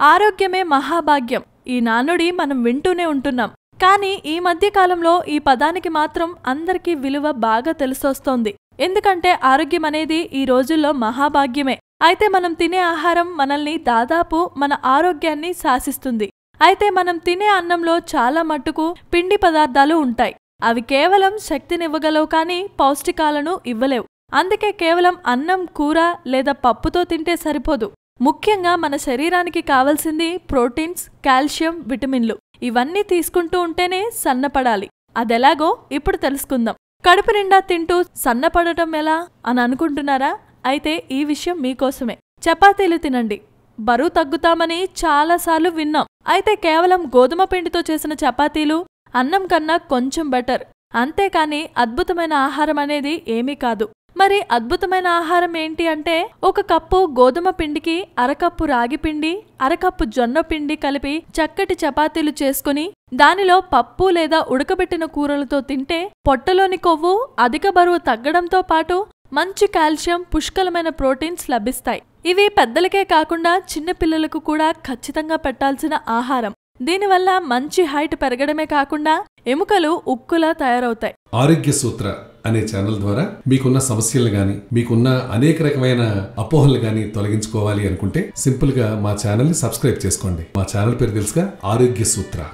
ఆరోగ్యమే మహాభాగ్యం. ఈ నానుడి మనం వింటూనే ఉంటున్నాం. కానీ ఈ మధ్య కాలంలో ఈ పదానికి మాత్రం అందరికీ విలువ బాగా తెలిసొస్తోంది. ఎందుకంటే ఆరోగ్యం అనేది ఈ రోజుల్లో మహాభాగ్యమే. అయితే మనం తినే ఆహారం మనల్ని దాదాపు మన ఆరోగ్యాన్ని శాసిస్తుంది. అయితే మనం తినే అన్నంలో చాలా మట్టుకు పిండి పదార్థాలు ఉంటాయి. అవి కేవలం శక్తినివ్వగలవు కానీ పౌష్టికాలను ఇవ్వలేవు. అందుకే కేవలం అన్నం కూర లేదా పప్పుతో తింటే సరిపోదు. ముఖ్యంగా మన శరీరానికి కావలసింది ప్రోటీన్స్ కాల్షియం విటమిన్లు. ఇవన్నీ తీసుకుంటూ ఉంటేనే సన్నపడాలి. అదెలాగో ఇప్పుడు తెలుసుకుందాం. కడుపు నిండా తింటూ సన్నపడటం ఎలా అని అనుకుంటున్నారా? అయితే ఈ విషయం మీకోసమే. చపాతీలు తినండి. బరువు తగ్గుతామని చాలాసార్లు విన్నాం. అయితే కేవలం గోధుమ పిండితో చేసిన చపాతీలు అన్నం కన్నా కొంచెం బెటర్. అంతేకాని అద్భుతమైన ఆహారం అనేది ఏమీ కాదు. మరి అద్భుతమైన ఆహారం ఏంటి అంటే ఒక కప్పు గోధుమ పిండికి అరకప్పు రాగి పిండి అరకప్పు జొన్న పిండి కలిపి చక్కటి చపాతీలు చేసుకుని దానిలో పప్పు లేదా ఉడకబెట్టిన కూరలతో తింటే పొట్టలోని కొవ్వు అధిక బరువు తగ్గడంతో పాటు మంచి కాల్షియం పుష్కలమైన ప్రోటీన్స్ లభిస్తాయి. ఇవి పెద్దలకే కాకుండా చిన్నపిల్లలకు కూడా ఖచ్చితంగా పెట్టాల్సిన ఆహారం. దీనివల్ల మంచి హైట్ పెరగడమే కాకుండా ఎముకలు ఉక్కులా తయారవుతాయి. ఆరోగ్య సూత్ర అనే ఛానల్ ద్వారా మీకున్న సమస్యలు గాని మీకున్న అనేక రకమైన అపోహలు గాని తొలగించుకోవాలి అనుకుంటే సింపుల్గా మా ఛానల్ని సబ్స్క్రైబ్ చేసుకోండి. మా ఛానల్ పేరు తెలుసుగా ఆరోగ్య సూత్ర.